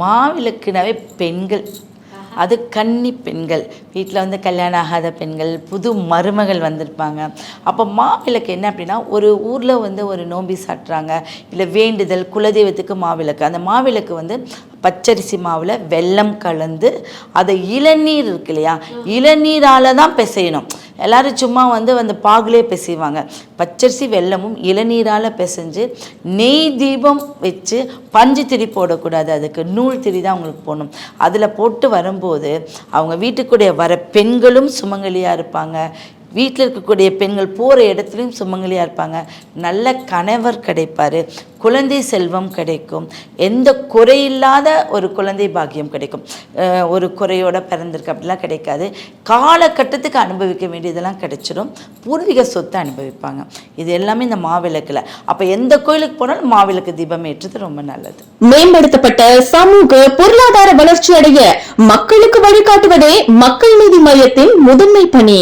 மாவிளக்குனாவே பெண்கள். அது கன்னி பெண்கள். வீட்டில் வந்து கல்யாணம் ஆகாத பெண்கள் புது மருமகள் வந்திருப்பாங்க. அப்போ மாவிளக்கு என்ன அப்படின்னா ஒரு ஊரில் வந்து ஒரு நோம்பி சாட்டுறாங்க. இல்லை வேண்டுதல் குலதெய்வத்துக்கு மாவிளக்கு. அந்த மாவிளக்கு வந்து பச்சரிசி மாவில் வெல்லம் கலந்து அதை இளநீர் இருக்கு இல்லையா? இளநீரால் தான் பிசையணும். எல்லாரும் சும்மா வந்து அந்த பாகுலே பிசைவாங்க பச்சரிசி வெல்லமும் இளநீரால் பிசைஞ்சு நெய் தீபம் வச்சு பஞ்சு திரி போடக்கூடாது. அதுக்கு நூல் திரி தான் அவங்களுக்கு போடணும். அதில் போட்டு வரும்போது அவங்க வீட்டுக்குடைய வர பெண்களும் சுமங்கலியாக இருப்பாங்க. வீட்டில் இருக்கக்கூடிய பெண்கள் போகிற இடத்துலையும் சுமங்கலியாக இருப்பாங்க. நல்ல கணவர் கிடைப்பார். குழந்தை செல்வம் கிடைக்கும். எந்த குறையில்லாத ஒரு குழந்தை பாக்கியம் கிடைக்கும். ஒரு குறையோட பிறந்திருக்கு அப்படிலாம் கிடைக்காது. காலகட்டத்துக்கு அனுபவிக்க வேண்டியதெல்லாம் கிடைச்சிடும் பூர்வீக சொத்தை அனுபவிப்பாங்க. இது எல்லாமே இந்த மாவிளக்கில். அப்போ எந்த கோயிலுக்கு போனாலும் மாவிளக்கு தீபம் ஏற்றுறது ரொம்ப நல்லது. மேம்படுத்தப்பட்ட சமூக பொருளாதார வளர்ச்சி அடைய மக்களுக்கு வழிகாட்டுவதே மக்கள் நீதி மையத்தின் முதன்மை பணி.